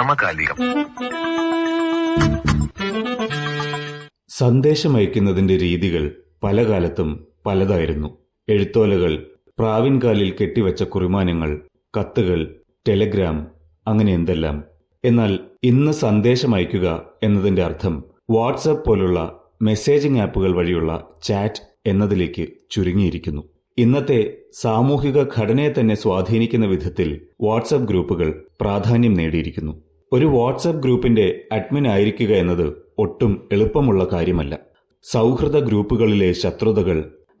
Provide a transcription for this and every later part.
സമകാലികം. സന്ദേശം അയക്കുന്നതിന്റെ രീതികൾ പല കാലത്തും പലതായിരുന്നു. എഴുത്തോലകൾ പ്രാവിൻകാലിൽ കെട്ടിവെച്ച കുറിമാനങ്ങൾ കത്തുകൾ ടെലഗ്രാം അങ്ങനെ എന്തെല്ലാം. എന്നാൽ ഇന്ന് സന്ദേശം അയക്കുക എന്നതിന്റെ അർത്ഥം വാട്സപ്പ് പോലുള്ള മെസ്സേജിംഗ് ആപ്പുകൾ വഴിയുള്ള ചാറ്റ് എന്നതിലേക്ക് ചുരുങ്ങിയിരിക്കുന്നു. ഇന്നത്തെ സാമൂഹിക ഘടനയെ തന്നെ സ്വാധീനിക്കുന്ന വിധത്തിൽ വാട്സപ്പ് ഗ്രൂപ്പുകൾ പ്രാധാന്യം നേടിയിരിക്കുന്നു. ഒരു വാട്സപ്പ് ഗ്രൂപ്പിന്റെ അഡ്മിൻ ആയിരിക്കുക എന്നത് ഒട്ടും എളുപ്പമുള്ള കാര്യമല്ല. സൗഹൃദ ഗ്രൂപ്പുകളിലെ ശത്രുതകൾ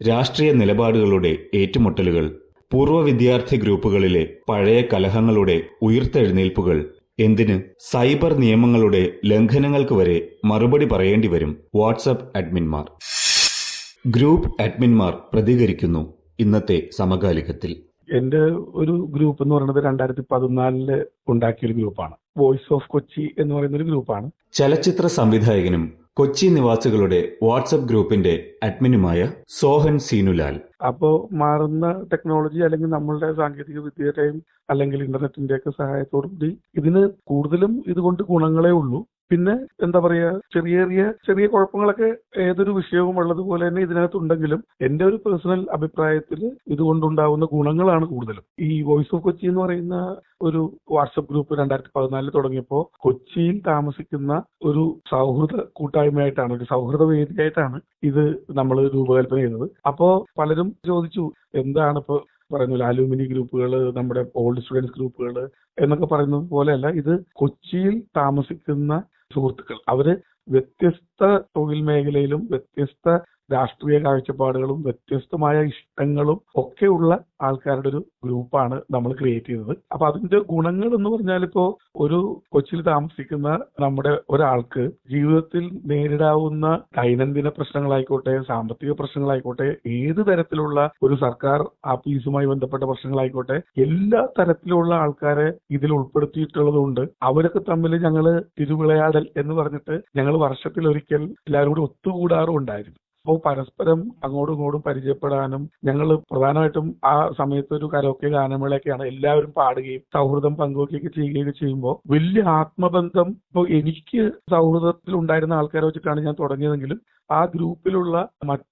രാഷ്ട്രീയ നിലപാടുകളുടെ ഏറ്റുമുട്ടലുകൾ പൂർവ വിദ്യാർത്ഥി ഗ്രൂപ്പുകളിലെ പഴയ കലഹങ്ങളുടെ ഉയർത്തെഴുന്നേൽപ്പുകൾ എന്തിന് സൈബർ നിയമങ്ങളുടെ ലംഘനങ്ങൾക്ക് വരെ മറുപടി പറയേണ്ടി വരും വാട്സപ്പ് അഡ്മിന്മാർ ഗ്രൂപ്പ് അഡ്മിന്മാർ പ്രതികരിക്കുന്നു ഇന്നത്തെ സമകാലികത്തിൽ. എന്റെ ഒരു ഗ്രൂപ്പ് എന്ന് പറയുന്നത് രണ്ടായിരത്തി പതിനാലിൽ ഉണ്ടാക്കിയ ഒരു ഗ്രൂപ്പാണ് വോയിസ് ഓഫ് കൊച്ചി എന്ന് പറയുന്ന ഒരു ഗ്രൂപ്പാണ് ചലച്ചിത്ര സംവിധായകനും കൊച്ചി നിവാസികളുടെ വാട്സപ്പ് ഗ്രൂപ്പിന്റെ അഡ്മിനുമായ സോഹൻ സീനുലാൽ. അപ്പോൾ മാറുന്ന ടെക്നോളജി അല്ലെങ്കിൽ നമ്മളുടെ സാങ്കേതിക വിദ്യയുടെയും അല്ലെങ്കിൽ ഇന്റർനെറ്റിന്റെ ഒക്കെ സഹായത്തോടുകൂടി ഇതിന് കൂടുതലും ഇതുകൊണ്ട് ഗുണങ്ങളേ ഉള്ളൂ. പിന്നെ എന്താ പറയാ ചെറിയ ചെറിയ ചെറിയ കുഴപ്പങ്ങളൊക്കെ ഏതൊരു വിഷയവും ഉള്ളതുപോലെ തന്നെ ഇതിനകത്തുണ്ടെങ്കിലും എന്റെ ഒരു പേഴ്സണൽ അഭിപ്രായത്തിൽ ഇതുകൊണ്ടുണ്ടാവുന്ന ഗുണങ്ങളാണ് കൂടുതലും. ഈ വോയിസ് ഓഫ് കൊച്ചി എന്ന് പറയുന്ന ഒരു വാട്സപ്പ് ഗ്രൂപ്പ് രണ്ടായിരത്തി പതിനാലിൽ തുടങ്ങിയപ്പോൾ കൊച്ചിയിൽ താമസിക്കുന്ന ഒരു സൗഹൃദ കൂട്ടായ്മയായിട്ടാണ് ഒരു സൗഹൃദ വേദിയായിട്ടാണ് ഇത് നമ്മൾ രൂപകൽപ്പന ചെയ്തത്. അപ്പോ പലരും ചോദിച്ചു എന്താണ് ഇപ്പൊ പറയുന്നു അലൂമിനി ഗ്രൂപ്പുകൾ നമ്മുടെ ഓൾഡ് സ്റ്റുഡൻസ് ഗ്രൂപ്പുകൾ എന്നൊക്കെ പറയുന്നത് പോലെയല്ല ഇത് കൊച്ചിയിൽ താമസിക്കുന്ന സുഹൃത്തുക്കൾ. അവർ വ്യത്യസ്ത തൊഴിൽ മേഖലയിലും വ്യത്യസ്ത രാഷ്ട്രീയ കാഴ്ചപ്പാടുകളും വ്യത്യസ്തമായ ഇഷ്ടങ്ങളും ഒക്കെയുള്ള ആൾക്കാരുടെ ഒരു ഗ്രൂപ്പാണ് നമ്മൾ ക്രിയേറ്റ് ചെയ്തത്. അപ്പൊ അതിന്റെ ഗുണങ്ങൾ എന്ന് പറഞ്ഞാൽ ഇപ്പോ ഒരു കൊച്ചിയിൽ താമസിക്കുന്ന നമ്മുടെ ഒരാൾക്ക് ജീവിതത്തിൽ നേരിടാവുന്ന ദൈനംദിന പ്രശ്നങ്ങളായിക്കോട്ടെ സാമ്പത്തിക പ്രശ്നങ്ങളായിക്കോട്ടെ ഏത് തരത്തിലുള്ള ഒരു സർക്കാർ ആഫീസുമായി ബന്ധപ്പെട്ട പ്രശ്നങ്ങളായിക്കോട്ടെ എല്ലാ തരത്തിലുള്ള ആൾക്കാരെ ഇതിൽ ഉൾപ്പെടുത്തിയിട്ടുള്ളതുകൊണ്ട് അവരൊക്കെ തമ്മിൽ ഞങ്ങൾ തിരുവിളയാടൽ എന്ന് പറഞ്ഞിട്ട് ഞങ്ങൾ വർഷത്തിൽ ഒരിക്കൽ എല്ലാവരും കൂടി ഒത്തുകൂടാറും ഉണ്ടായിരുന്നു അപ്പോൾ പരസ്പരം അങ്ങോട്ടും ഇങ്ങോട്ടും പരിചയപ്പെടാനും ഞങ്ങൾ പ്രധാനമായിട്ടും ആ സമയത്ത് ഒരു കരോക്കെ ഗാനമേളയൊക്കെയാണ് എല്ലാവരും പാടുകയും സൗഹൃദം പങ്കുവയ്ക്കുകയൊക്കെ ചെയ്യുകയൊക്കെ ചെയ്യുമ്പോൾ വലിയ ആത്മബന്ധം ഇപ്പോൾ എനിക്ക് സൗഹൃദത്തിൽ ഉണ്ടായിരുന്ന ആൾക്കാരെ വെച്ചിട്ടാണ് ഞാൻ തുടങ്ങിയതെങ്കിലും ആ ഗ്രൂപ്പിലുള്ള മറ്റ്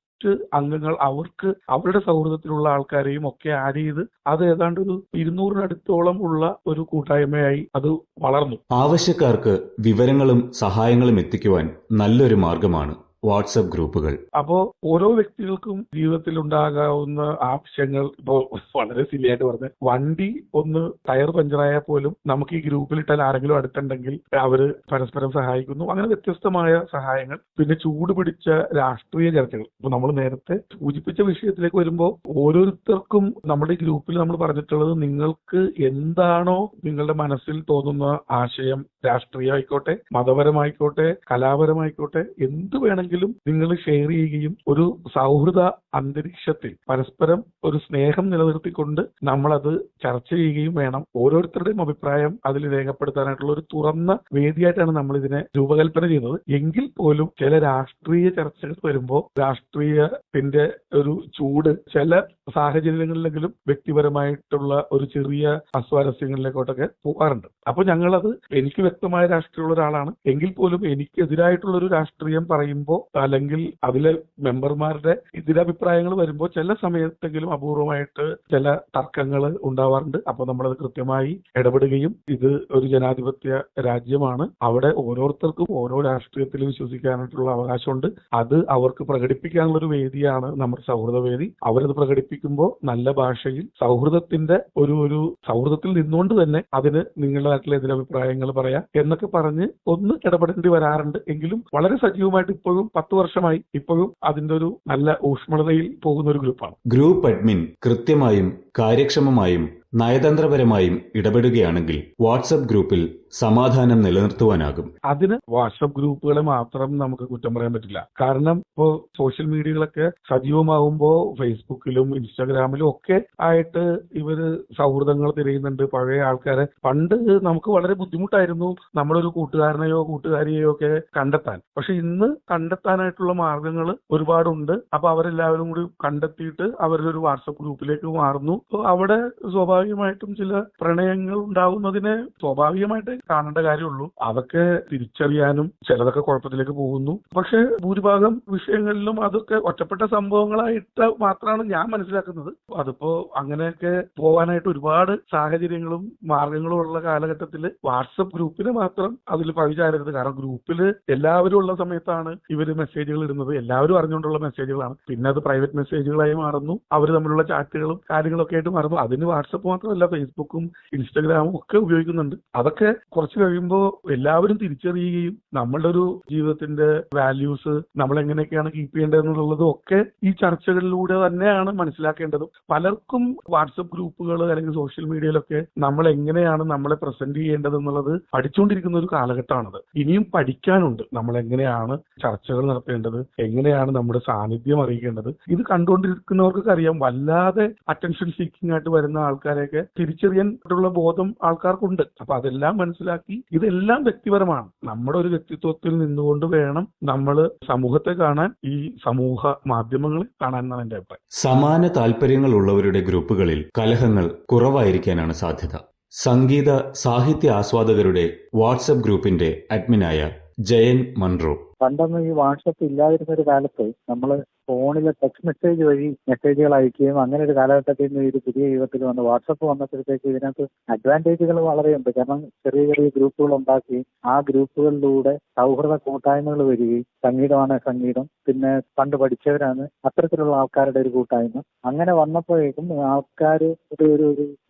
അംഗങ്ങൾ അവർക്ക് അവരുടെ സൗഹൃദത്തിലുള്ള ആൾക്കാരെയും ഒക്കെ ആഡ് ചെയ്ത് അത് ഏതാണ്ട് ഒരു ഇരുന്നൂറിനടുത്തോളം ഉള്ള ഒരു കൂട്ടായ്മയായി അത് വളർന്നു. ആവശ്യക്കാർക്ക് വിവരങ്ങളും സഹായങ്ങളും എത്തിക്കുവാൻ നല്ലൊരു മാർഗമാണ് വാട്സപ്പ് ഗ്രൂപ്പുകൾ. അപ്പോ ഓരോ വ്യക്തികൾക്കും ജീവിതത്തിൽ ഉണ്ടാകാവുന്ന ആവശ്യങ്ങൾ ഇപ്പോ വളരെ സിലിയായിട്ട് പറഞ്ഞ വണ്ടി ഒന്ന് ടയർ പഞ്ചറായാൽ പോലും നമുക്ക് ഈ ഗ്രൂപ്പിൽ ഇട്ടാൽ ആരെങ്കിലും അടുത്തുണ്ടെങ്കിൽ അവർ പരസ്പരം സഹായിക്കുന്നു. അങ്ങനെ വ്യത്യസ്തമായ സഹായങ്ങൾ പിന്നെ ചൂട് പിടിച്ച രാഷ്ട്രീയ ചർച്ചകൾ. ഇപ്പൊ നമ്മൾ നേരത്തെ സൂചിപ്പിച്ച വിഷയത്തിലേക്ക് വരുമ്പോൾ ഓരോരുത്തർക്കും നമ്മുടെ ഗ്രൂപ്പിൽ നമ്മൾ പറഞ്ഞിട്ടുള്ളത് നിങ്ങൾക്ക് എന്താണോ നിങ്ങളുടെ മനസ്സിൽ തോന്നുന്ന ആശയം രാഷ്ട്രീയമായിക്കോട്ടെ മതപരമായിക്കോട്ടെ കലാപരമായിക്കോട്ടെ എന്ത് വേണമെങ്കിലും നിങ്ങൾ ഷെയർ ചെയ്യുകയും ഒരു സൗഹൃദ അന്തരീക്ഷത്തിൽ പരസ്പരം ഒരു സ്നേഹം നിലനിർത്തിക്കൊണ്ട് നമ്മളത് ചർച്ച ചെയ്യുകയും വേണം. ഓരോരുത്തരുടെയും അഭിപ്രായം അതിൽ രേഖപ്പെടുത്താനായിട്ടുള്ള ഒരു തുറന്ന വേദിയായിട്ടാണ് നമ്മൾ ഇതിനെ രൂപകൽപ്പന ചെയ്യുന്നത്. എങ്കിൽ പോലും ചില രാഷ്ട്രീയ ചർച്ചകൾ വരുമ്പോൾ രാഷ്ട്രീയത്തിന്റെ ഒരു ചൂട് ചില സാഹചര്യങ്ങളിലെങ്കിലും വ്യക്തിപരമായിട്ടുള്ള ഒരു ചെറിയ അസ്വാരസ്യങ്ങളിലേക്കോട്ടൊക്കെ പോകാറുണ്ട്. അപ്പൊ ഞങ്ങളത് എനിക്ക് വ്യക്തമായ രാഷ്ട്രീയമുള്ള ഒരാളാണ്. എങ്കിൽ പോലും എനിക്കെതിരായിട്ടുള്ള ഒരു രാഷ്ട്രീയം പറയുമ്പോൾ അല്ലെങ്കിൽ അതിലെ മെമ്പർമാരുടെ എതിരഭിപ്രായങ്ങൾ വരുമ്പോൾ ചില സമയത്തെങ്കിലും അപൂർവമായിട്ട് ചില തർക്കങ്ങൾ ഉണ്ടാവാറുണ്ട്. അപ്പൊ നമ്മളത് കൃത്യമായി ഇടപെടുകയും ഇത് ഒരു ജനാധിപത്യ രാജ്യമാണ്. അവിടെ ഓരോരുത്തർക്കും ഓരോ രാഷ്ട്രീയത്തിൽ വിശ്വസിക്കാനായിട്ടുള്ള അവകാശമുണ്ട്. അത് അവർക്ക് പ്രകടിപ്പിക്കാനുള്ള ഒരു വേദിയാണ് നമ്മുടെ സൗഹൃദ വേദി. അവരത് പ്രകടിപ്പിക്കുമ്പോൾ നല്ല ഭാഷയിൽ സൗഹൃദത്തിന്റെ ഒരു ഒരു സൗഹൃദത്തിൽ നിന്നുകൊണ്ട് തന്നെ അതിന് നിങ്ങളുടെ നാട്ടിലെ എതിരഭിപ്രായങ്ങൾ പറയാം എന്നൊക്കെ പറഞ്ഞ് ഒന്ന് ഇടപെടേണ്ടി വരാറുണ്ട്. എങ്കിലും വളരെ സജീവമായിട്ട് ഇപ്പോഴും പത്ത് വർഷമായി ഇപ്പോഴും അതിന്റെ ഒരു നല്ല ഊഷ്മളതയിൽ പോകുന്ന ഒരു ഗ്രൂപ്പാണ്. ഗ്രൂപ്പ് അഡ്മിൻ കൃത്യമായും കാര്യക്ഷമമായും നയതന്ത്രപരമായും ഇടപെടുകയാണെങ്കിൽ വാട്സപ്പ് ഗ്രൂപ്പിൽ സമാധാനം നിലനിർത്തുവാനാകും. അതിന് വാട്സപ്പ് ഗ്രൂപ്പുകളെ മാത്രം നമുക്ക് കുറ്റം പറയാൻ പറ്റില്ല. കാരണം ഇപ്പോ സോഷ്യൽ മീഡിയകളൊക്കെ സജീവമാകുമ്പോൾ ഫേസ്ബുക്കിലും ഇൻസ്റ്റാഗ്രാമിലും ഒക്കെ ആയിട്ട് ഇവർ സൗഹൃദങ്ങൾ തിരയുന്നുണ്ട്. പഴയ ആൾക്കാരെ പണ്ട് നമുക്ക് വളരെ ബുദ്ധിമുട്ടായിരുന്നു നമ്മളൊരു കൂട്ടുകാരനെയോ കൂട്ടുകാരിയെയോ ഒക്കെ കണ്ടെത്താൻ. പക്ഷെ ഇന്ന് കണ്ടെത്താനായിട്ടുള്ള മാർഗങ്ങൾ ഒരുപാടുണ്ട്. അപ്പൊ അവരെല്ലാവരും കൂടി കണ്ടെത്തിയിട്ട് അവരുടെ ഒരു വാട്സപ്പ് ഗ്രൂപ്പിലേക്ക് മാറുന്നു. അവിടെ സ്വാഭാവിക സ്വാഭാവികമായിട്ടും ചില പ്രണയങ്ങൾ ഉണ്ടാവുന്നതിനെ സ്വാഭാവികമായിട്ട് കാണേണ്ട കാര്യമുള്ളൂ. അതൊക്കെ തിരിച്ചറിയാനും ചിലതൊക്കെ കുഴപ്പത്തിലേക്ക് പോകുന്നു. പക്ഷെ ഭൂരിഭാഗം വിഷയങ്ങളിലും അതൊക്കെ ഒറ്റപ്പെട്ട സംഭവങ്ങളായിട്ട് മാത്രമാണ് ഞാൻ മനസ്സിലാക്കുന്നത്. അതിപ്പോ അങ്ങനെയൊക്കെ പോവാനായിട്ട് ഒരുപാട് സാഹചര്യങ്ങളും മാർഗങ്ങളും ഉള്ള കാലഘട്ടത്തിൽ വാട്സപ്പ് ഗ്രൂപ്പിന് മാത്രം അതിൽ പഴിചാരരുത് കാരണം ഗ്രൂപ്പിൽ എല്ലാവരും ഉള്ള സമയത്താണ് ഇവർ മെസ്സേജുകൾ ഇടുന്നത്. എല്ലാവരും അറിഞ്ഞുകൊണ്ടുള്ള മെസ്സേജുകളാണ്. പിന്നെ അത് പ്രൈവറ്റ് മെസ്സേജുകളായി മാറുന്നു. അവർ തമ്മിലുള്ള ചാറ്റുകളും കാര്യങ്ങളൊക്കെ ആയിട്ട് മാറുന്നു. അതിന് വാട്സപ്പ് മാത്രമല്ല ഫേസ്ബുക്കും ഇൻസ്റ്റാഗ്രാമും ഒക്കെ ഉപയോഗിക്കുന്നുണ്ട്. അതൊക്കെ കുറച്ച് കഴിയുമ്പോൾ എല്ലാവരും തിരിച്ചറിയുകയും നമ്മളുടെ ഒരു ജീവിതത്തിന്റെ വാല്യൂസ് നമ്മൾ എങ്ങനെയൊക്കെയാണ് കീപ്പ് ചെയ്യേണ്ടതെന്നുള്ളതും ഒക്കെ ഈ ചർച്ചകളിലൂടെ തന്നെയാണ് മനസ്സിലാക്കേണ്ടതും. പലർക്കും വാട്സപ്പ് ഗ്രൂപ്പുകൾ അല്ലെങ്കിൽ സോഷ്യൽ മീഡിയയിലൊക്കെ നമ്മൾ എങ്ങനെയാണ് നമ്മളെ പ്രസന്റ് ചെയ്യേണ്ടത് എന്നുള്ളത് പഠിച്ചുകൊണ്ടിരിക്കുന്ന ഒരു കാലഘട്ടമാണത്. ഇനിയും പഠിക്കാനുണ്ട്. നമ്മൾ എങ്ങനെയാണ് ചർച്ചകൾ നടത്തേണ്ടത്? എങ്ങനെയാണ് നമ്മുടെ സാന്നിധ്യം അറിയിക്കേണ്ടത്? ഇത് കണ്ടുകൊണ്ടിരിക്കുന്നവർക്കൊക്കെ അറിയാം. വല്ലാതെ അറ്റൻഷൻ സീക്കിംഗ് ആയിട്ട് വരുന്ന ആൾക്കാരെയൊക്കെ തിരിച്ചറിയാനുള്ള ബോധം ആൾക്കാർക്കുണ്ട്. അപ്പൊ അതെല്ലാം മനസ്സിലാക്കി ഇതെല്ലാം വ്യക്തിപരമാണ്. നമ്മുടെ ഒരു വ്യക്തിത്വത്തിൽ നിന്നുകൊണ്ട് വേണം നമ്മൾ സമൂഹത്തെ കാണാൻ ഈ സമൂഹ മാധ്യമങ്ങളെ കാണാൻ എന്നാണ് എന്റെ അഭിപ്രായം. സമാന താല്പര്യങ്ങളുള്ളവരുടെ ഗ്രൂപ്പുകളിൽ കലഹങ്ങൾ കുറവായിരിക്കാനാണ് സാധ്യത. സംഗീത സാഹിത്യ ആസ്വാദകരുടെ വാട്സപ്പ് ഗ്രൂപ്പിന്റെ അഡ്മിനായ ജയൻ മൺറോ. പണ്ടൊന്നും ഈ വാട്സപ്പ് ഇല്ലാതിരുന്ന ഒരു കാലത്ത് നമ്മൾ ഫോണിലെ ടെക്സ്റ്റ് മെസ്സേജ് വഴി മെസ്സേജുകൾ അയക്കുകയും അങ്ങനെ ഒരു കാലഘട്ടത്തിൽ നിന്ന് ഒരു പുതിയ യുഗത്തിൽ വന്ന് വാട്സപ്പ് വന്നപ്പോഴത്തേക്ക് ഇതിനകത്ത് അഡ്വാന്റേജുകൾ വളരെയുണ്ട്. കാരണം ചെറിയ ചെറിയ ഗ്രൂപ്പുകൾ ഉണ്ടാക്കി ആ ഗ്രൂപ്പുകളിലൂടെ സൗഹൃദ കൂട്ടായ്മകൾ വരികയും സംഗീതമാണ് സംഗീതം. പിന്നെ പണ്ട് പഠിച്ചവരാണ് അത്തരത്തിലുള്ള ആൾക്കാരുടെ ഒരു കൂട്ടായ്മ. അങ്ങനെ വന്നപ്പോഴേക്കും ആൾക്കാർ ഒരു ഒരു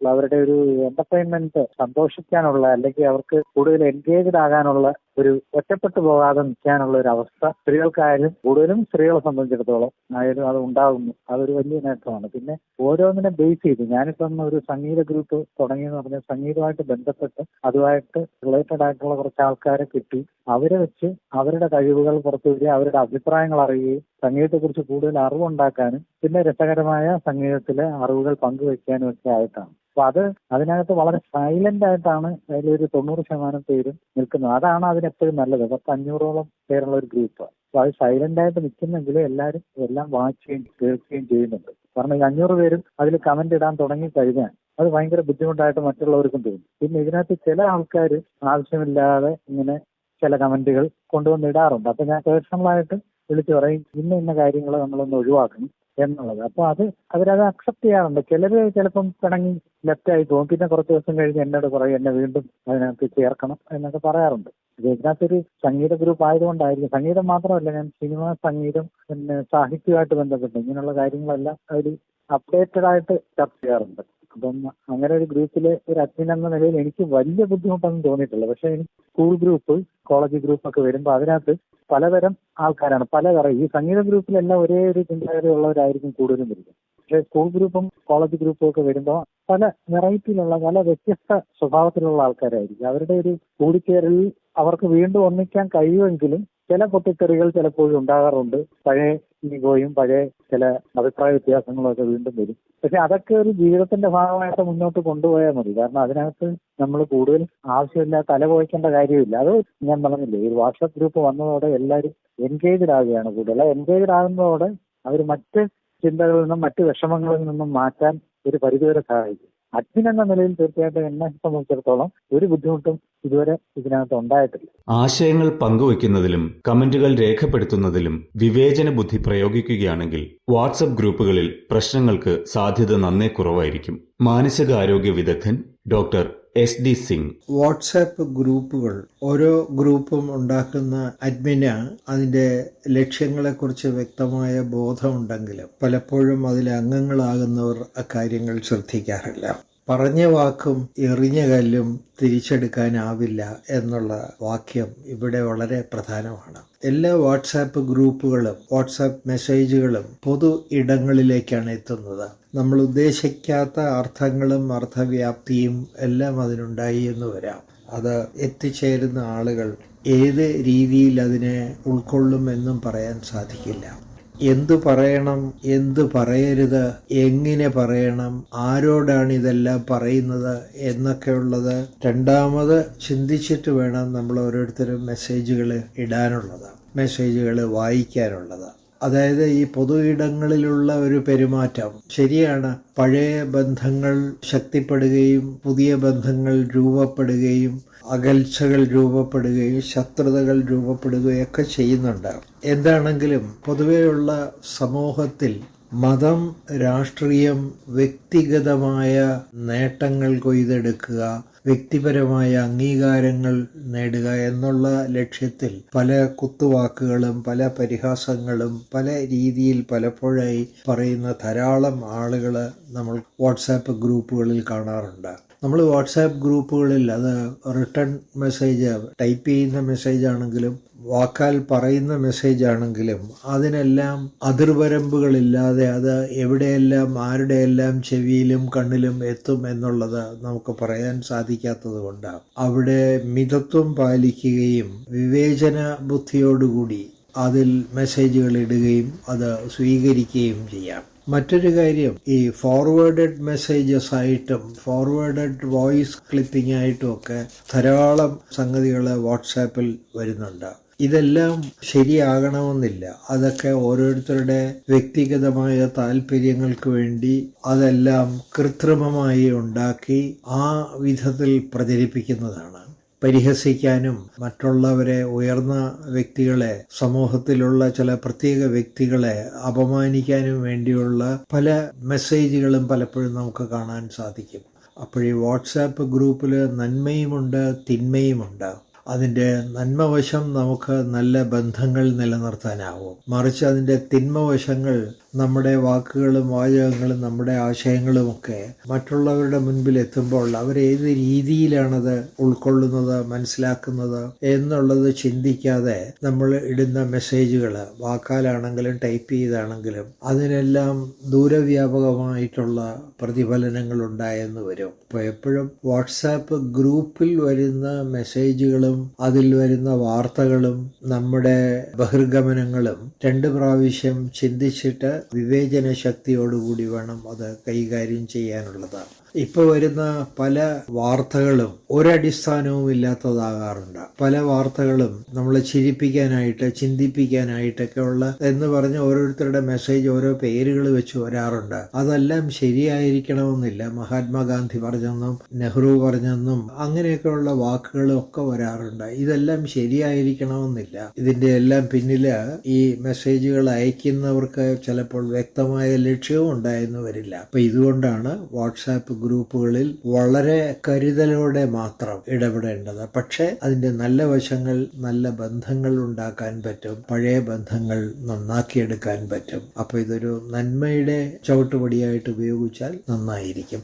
അവരുടെ ഒരു എന്റർടൈൻമെന്റ് സന്തോഷിക്കാനുള്ള അല്ലെങ്കിൽ അവർക്ക് കൂടുതൽ എൻഗേജ്ഡ് ആകാനുള്ള ഒരു ഒറ്റപ്പെട്ടു പോകാതെ നിൽക്കാനുള്ള ഒരു അവസ്ഥ സ്ത്രീകൾക്കായാലും കൂടുതലും സ്ത്രീകളെ സംബന്ധിച്ചിടത്തോളം ആയാലും അത് ഉണ്ടാകുന്നു. അതൊരു വലിയ നേട്ടമാണ്. പിന്നെ ഓരോന്നിനെ ബേസ് ചെയ്ത്. ഞാനിപ്പം ഒരു സംഗീത ഗ്രൂപ്പ് തുടങ്ങിയെന്ന് പറഞ്ഞാൽ സംഗീതമായിട്ട് ബന്ധപ്പെട്ട് അതുമായിട്ട് റിലേറ്റഡ് ആയിട്ടുള്ള കുറച്ച് ആൾക്കാരെ കിട്ടി. അവരെ വെച്ച് അവരുടെ കഴിവുകൾ പുറത്തു വരിക അവരുടെ അഭിപ്രായങ്ങൾ അറിയുകയും സംഗീതത്തെക്കുറിച്ച് കൂടുതൽ അറിവുണ്ടാക്കാനും പിന്നെ രസകരമായ സംഗീതത്തിലെ അറിവുകൾ പങ്കുവെക്കാനും ഒക്കെ ആയിട്ടാണ്. അപ്പൊ അത് അതിനകത്ത് വളരെ സൈലന്റ് ആയിട്ടാണ് അതിലൊരു തൊണ്ണൂറ് ശതമാനം പേരും നിൽക്കുന്നത്. അതാണ് അതിനെപ്പോഴും നല്ലത്. പത്ത് അഞ്ഞൂറോളം പേരുള്ള ഒരു ഗ്രൂപ്പ്. അപ്പൊ അത് സൈലന്റ് ആയിട്ട് നിൽക്കുന്നെങ്കിലും എല്ലാവരും എല്ലാം വായിക്കുകയും കേൾക്കുകയും ചെയ്യുന്നുണ്ട്. കാരണം ഈ അഞ്ഞൂറ് പേരും അതിൽ കമന്റ് ഇടാൻ തുടങ്ങി കഴിഞ്ഞാൽ അത് ഭയങ്കര ബുദ്ധിമുട്ടായിട്ട് മറ്റുള്ളവർക്കും തോന്നും. പിന്നെ ഇതിനകത്ത് ചില ആൾക്കാർ ആവശ്യമില്ലാതെ ഇങ്ങനെ ചില കമന്റുകൾ കൊണ്ടുവന്നിടാറുണ്ട് അപ്പൊ ഞാൻ പേഴ്സണലായിട്ട് വിളിച്ചു പറയും ഇന്ന ഇന്ന കാര്യങ്ങൾ നമ്മളൊന്ന് ഒഴിവാക്കണം എന്നുള്ളത്. അപ്പൊ അത് അവരത് അക്സെപ്റ്റ് ചെയ്യാറുണ്ട്. ചിലര് ചിലപ്പം പിണങ്ങി ലെഫ്റ്റ് ആയി പോകും. പിന്നെ കുറച്ച് ദിവസം കഴിഞ്ഞ് എന്നോട് പറയും എന്നെ വീണ്ടും അതിനകത്ത് ചേർക്കണം എന്നൊക്കെ പറയാറുണ്ട്. ഇത് ഇതിനകത്തൊരു സംഗീത ഗ്രൂപ്പ് ആയതുകൊണ്ടായിരിക്കും. സംഗീതം മാത്രമല്ല ഞാൻ സിനിമ സംഗീതം പിന്നെ സാഹിത്യമായിട്ട് ബന്ധപ്പെട്ട് ഇങ്ങനെയുള്ള കാര്യങ്ങളെല്ലാം അവർ അപ്ഡേറ്റഡ് ആയിട്ട് ചർച്ച ചെയ്യാറുണ്ട്. അപ്പം അങ്ങനെ ഒരു ഗ്രൂപ്പിലെ ഒരു അഡ്മിൻ എന്ന നിലയിൽ എനിക്ക് വലിയ ബുദ്ധിമുട്ടൊന്നും തോന്നിയിട്ടില്ല. പക്ഷെ എനിക്ക് സ്കൂൾ ഗ്രൂപ്പ് കോളേജ് ഗ്രൂപ്പ് ഒക്കെ വരുമ്പോൾ അതിനകത്ത് പലതരം ആൾക്കാരാണ്. പലതരം ഈ സംഗീത ഗ്രൂപ്പിലെല്ലാം ഒരേ ഒരു ചിന്താഗതിയുള്ളവരായിരിക്കും കൂടുതലും വരുന്നത്. പക്ഷേ സ്കൂൾ ഗ്രൂപ്പും കോളേജ് ഗ്രൂപ്പും ഒക്കെ വരുമ്പോൾ പല വെറൈറ്റിയിലുള്ള പല വ്യത്യസ്ത സ്വഭാവത്തിലുള്ള ആൾക്കാരായിരിക്കും. അവരുടെ ഒരു കൂടിച്ചേരലിൽ അവർക്ക് വീണ്ടും ഒന്നിക്കാൻ കഴിയുമെങ്കിലും ചില പൊട്ടിത്തെറികൾ ചിലപ്പോഴും ഉണ്ടാകാറുണ്ട്. പഴയ ഈഗോയും പഴയ ചില അഭിപ്രായ വ്യത്യാസങ്ങളും ഒക്കെ വീണ്ടും വരും. പക്ഷെ അതൊക്കെ ഒരു ജീവിതത്തിന്റെ ഭാഗമായിട്ട് മുന്നോട്ട് കൊണ്ടുപോയാൽ മതി. കാരണം അതിനകത്ത് നമ്മൾ കൂടുതൽ ആവശ്യമില്ല തല തലപോയിക്കേണ്ട കാര്യമില്ല. അത് ഞാൻ പറഞ്ഞില്ലേ ഈ വാട്സപ്പ് ഗ്രൂപ്പ് വന്നതോടെ എല്ലാവരും എൻഗേജ്ഡ് ആവുകയാണ് കൂടുതൽ. എൻഗേജ്ഡ് ആകുന്നതോടെ അവർ മറ്റ് ചിന്തകളിൽ നിന്നും മറ്റ് വിഷമങ്ങളിൽ നിന്നും മാറ്റാൻ ഒരു പരിധിവരെ സഹായിക്കും. അഡ്മിൻ എന്ന നിലയിൽ തീർച്ചയായിട്ടും എന്നെ സംബന്ധിച്ചിടത്തോളം ഒരു ബുദ്ധിമുട്ടും ഇതുവരെ ഇതിനകത്ത് ഉണ്ടായിട്ടില്ല. ആശയങ്ങൾ പങ്കുവയ്ക്കുന്നതിലും കമന്റുകൾ രേഖപ്പെടുത്തുന്നതിലും വിവേചന ബുദ്ധി പ്രയോഗിക്കുകയാണെങ്കിൽ വാട്സപ്പ് ഗ്രൂപ്പുകളിൽ പ്രശ്നങ്ങൾക്ക് സാധ്യത നന്നേ കുറവായിരിക്കും. മാനസികാരോഗ്യ വിദഗ്ധൻ doctor S D Singh. WhatsApp ഗ്രൂപ്പുകൾ ഓരോ ഗ്രൂപ്പും ഉണ്ടാക്കുന്ന അഡ്മിന് അതിന്റെ ലക്ഷ്യങ്ങളെക്കുറിച്ച് വ്യക്തമായ ബോധമുണ്ടെങ്കിലും പലപ്പോഴും അതിലെ അംഗങ്ങളാകുന്നവർ അക്കാര്യങ്ങൾ ശ്രദ്ധിക്കാറില്ല. പറഞ്ഞ വാക്കും എറിഞ്ഞ കല്ലും തിരിച്ചെടുക്കാനാവില്ല എന്നുള്ള വാക്യം ഇവിടെ വളരെ പ്രധാനമാണ്. എല്ലാ വാട്സാപ്പ് ഗ്രൂപ്പുകളും വാട്സാപ്പ് മെസ്സേജുകളും പൊതു ഇടങ്ങളിലേക്കാണ് എത്തുന്നത്. നമ്മൾ ഉദ്ദേശിക്കാത്ത അർത്ഥങ്ങളും അർത്ഥവ്യാപ്തിയും എല്ലാം അതിനുണ്ടായി എന്ന് വരാം. അത് എത്തിച്ചേരുന്ന ആളുകൾ ഏത് രീതിയിൽ അതിനെ ഉൾക്കൊള്ളുമെന്നും പറയാൻ സാധിക്കില്ല. എന്തു പറയണം എന്തു പറയരുത് എങ്ങനെ പറയണം ആരോടാണ് ഇതെല്ലാം പറയുന്നത് എന്നൊക്കെയുള്ളത് രണ്ടാമത് ചിന്തിച്ചിട്ട് വേണം നമ്മൾ ഓരോരുത്തരും മെസ്സേജുകൾ ഇടാനുള്ളത് മെസ്സേജുകൾ വായിക്കാനുള്ളത്. അതായത് ഈ പൊതു ഇടങ്ങളിലുള്ള ഒരു പെരുമാറ്റം ശരിയാണ്. പഴയ ബന്ധങ്ങൾ ശക്തിപ്പെടുകയും പുതിയ ബന്ധങ്ങൾ രൂപപ്പെടുകയും അകൽച്ചകൾ രൂപപ്പെടുകയും ശത്രുതകൾ രൂപപ്പെടുകയും ഒക്കെ ചെയ്യുന്നുണ്ട്. എന്താണെങ്കിലും പൊതുവെയുള്ള സമൂഹത്തിൽ മതം രാഷ്ട്രീയം വ്യക്തിഗതമായ നേട്ടങ്ങൾ കൊയ്തെടുക്കുക വ്യക്തിപരമായ അംഗീകാരങ്ങൾ നേടുക എന്നുള്ള ലക്ഷ്യത്തിൽ പല കുത്തുവാക്കുകളും പല പരിഹാസങ്ങളും പല രീതിയിൽ പലപ്പോഴായി പറയുന്ന ധാരാളം ആളുകൾ നമ്മൾ വാട്സാപ്പ് ഗ്രൂപ്പുകളിൽ കാണാറുണ്ട്. നമ്മൾ വാട്സാപ്പ് ഗ്രൂപ്പുകളിൽ അത് റിട്ടേൺ മെസ്സേജ് ടൈപ്പ് ചെയ്യുന്ന മെസ്സേജ് ആണെങ്കിലും വാക്കാൽ പറയുന്ന മെസ്സേജ് ആണെങ്കിലും അതിനെല്ലാം അതിർവരമ്പുകളില്ലാതെ അത് എവിടെയെല്ലാം ആരുടെയെല്ലാം ചെവിയിലും കണ്ണിലും എത്തും എന്നുള്ളത് നമുക്ക് പറയാൻ സാധിക്കാത്തത് കൊണ്ടാണ്. അവിടെ മിതത്വം പാലിക്കുകയും വിവേചന ബുദ്ധിയോടുകൂടി അതിൽ മെസ്സേജുകൾ ഇടുകയും അത് സ്വീകരിക്കുകയും ചെയ്യാം. മറ്റൊരു കാര്യം ഈ ഫോർവേഡഡ് മെസ്സേജസ് ആയിട്ടും ഫോർവേഡഡ് വോയിസ് ക്ലിപ്പിംഗ് ആയിട്ടും ഒക്കെ ധാരാളം സംഗതികൾ വാട്സാപ്പിൽ വരുന്നുണ്ട്. ഇതെല്ലാം ശരിയാകണമെന്നില്ല. അതൊക്കെ ഓരോരുത്തരുടെ വ്യക്തിഗതമായ താല്പര്യങ്ങൾക്ക് വേണ്ടി അതെല്ലാം കൃത്രിമമായി ഉണ്ടാക്കി ആ വിധത്തിൽ പ്രചരിപ്പിക്കുന്നതാണ്. പരിഹസിക്കാനും മറ്റുള്ളവരെ ഉയർന്ന വ്യക്തികളെ സമൂഹത്തിലുള്ള ചില പ്രത്യേക വ്യക്തികളെ അപമാനിക്കാനും വേണ്ടിയുള്ള പല മെസ്സേജുകളും പലപ്പോഴും നമുക്ക് കാണാൻ സാധിക്കും. അപ്പോഴീ വാട്സാപ്പ് ഗ്രൂപ്പിൽ നന്മയുമുണ്ട് തിന്മയുമുണ്ട്. അതിന്റെ നന്മവശം നമുക്ക് നല്ല ബന്ധങ്ങൾ നിലനിർത്താനാവും. മറിച്ച് അതിന്റെ തിന്മവശങ്ങൾ നമ്മുടെ വാക്കുകളും വാചകങ്ങളും നമ്മുടെ ആശയങ്ങളുമൊക്കെ മറ്റുള്ളവരുടെ മുൻപിൽ എത്തുമ്പോൾ അവരേത് രീതിയിലാണത് ഉൾക്കൊള്ളുന്നത് മനസ്സിലാക്കുന്നത് എന്നുള്ളത് ചിന്തിക്കാതെ നമ്മൾ ഇടുന്ന മെസ്സേജുകൾ വാക്കാലാണെങ്കിലും ടൈപ്പ് ചെയ്താണെങ്കിലും അതിനെല്ലാം ദൂരവ്യാപകമായിട്ടുള്ള പ്രതിഫലനങ്ങൾ ഉണ്ടായെന്ന് വരും. അപ്പോൾ എപ്പോഴും വാട്സാപ്പ് ഗ്രൂപ്പിൽ വരുന്ന മെസ്സേജുകളും അതിൽ വരുന്ന വാർത്തകളും നമ്മുടെ ബഹിർഗമനങ്ങളും രണ്ട് പ്രാവശ്യം ചിന്തിച്ചിട്ട് വിവേചന ശക്തിയോടുകൂടി വേണം അത് കൈകാര്യം ചെയ്യാനുള്ളതാണ്. ഇപ്പൊ വരുന്ന പല വാർത്തകളും ഒരടിസ്ഥാനവും ഇല്ലാത്തതാകാറുണ്ട്. പല വാർത്തകളും നമ്മളെ ചിരിപ്പിക്കാനായിട്ട് ചിന്തിപ്പിക്കാനായിട്ടൊക്കെ ഉള്ള എന്ന് പറഞ്ഞ ഓരോരുത്തരുടെ മെസ്സേജ് ഓരോ പേരുകൾ വെച്ച് വരാറുണ്ട്. അതെല്ലാം ശരിയായിരിക്കണമെന്നില്ല. മഹാത്മാഗാന്ധി പറഞ്ഞെന്നും നെഹ്റു പറഞ്ഞെന്നും അങ്ങനെയൊക്കെയുള്ള വാക്കുകളും ഒക്കെ വരാറുണ്ട്. ഇതെല്ലാം ശരിയായിരിക്കണമെന്നില്ല. ഇതിന്റെ എല്ലാം പിന്നിൽ ഈ മെസ്സേജുകൾ അയക്കുന്നവർക്ക് ചിലപ്പോൾ വ്യക്തമായ ലക്ഷ്യവും ഉണ്ടായെന്ന് വരില്ല. അപ്പൊ ഇതുകൊണ്ടാണ് വാട്സാപ്പ് ഗ്രൂപ്പുകളിൽ വളരെ കരുതലോടെ മാത്രം ഇടപെടേണ്ടത്. പക്ഷേ അതിന്റെ നല്ല വശങ്ങൾ നല്ല ബന്ധങ്ങൾ ഉണ്ടാക്കാൻ പറ്റും. പഴയ ബന്ധങ്ങൾ നന്നാക്കിയെടുക്കാൻ പറ്റും. അപ്പോൾ ഇതൊരു നന്മയുടെ ചവിട്ടുപടിയായിട്ട് ഉപയോഗിച്ചാൽ നന്നായിരിക്കും.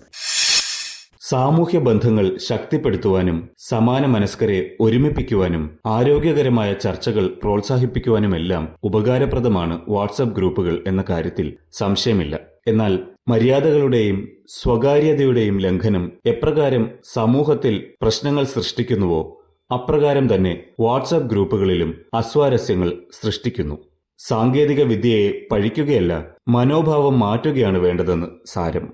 സാമൂഹ്യ ബന്ധങ്ങൾ ശക്തിപ്പെടുത്തുവാനും സമാന മനസ്കരെ ഒരുമിപ്പിക്കുവാനും ആരോഗ്യകരമായ ചർച്ചകൾ പ്രോത്സാഹിപ്പിക്കുവാനുമെല്ലാം ഉപകാരപ്രദമാണ് വാട്സപ്പ് ഗ്രൂപ്പുകൾ എന്ന കാര്യത്തിൽ സംശയമില്ല. എന്നാൽ മര്യാദകളുടെയും സ്വകാര്യതയുടെയും ലംഘനം എപ്രകാരം സമൂഹത്തിൽ പ്രശ്നങ്ങൾ സൃഷ്ടിക്കുന്നുവോ അപ്രകാരം തന്നെ വാട്സാപ്പ് ഗ്രൂപ്പുകളിലും അസ്വാരസ്യങ്ങൾ സൃഷ്ടിക്കുന്നു. സാങ്കേതിക വിദ്യയെ പഴിക്കുകയല്ല മനോഭാവം മാറ്റുകയാണ് വേണ്ടതെന്ന് സാരം.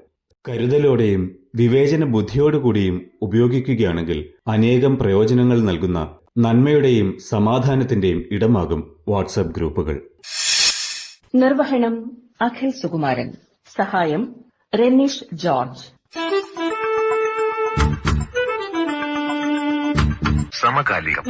കരുതലോടെയും വിവേചന ബുദ്ധിയോടുകൂടിയും ഉപയോഗിക്കുകയാണെങ്കിൽ അനേകം പ്രയോജനങ്ങൾ നൽകുന്ന നന്മയുടെയും സമാധാനത്തിന്റെയും ഇടമാകും വാട്സാപ്പ് ഗ്രൂപ്പുകൾ. നിർവഹണം അഖിൽ സുകുമാരൻ. സഹായം റെനീഷ് ജോർജ് സമകാലികം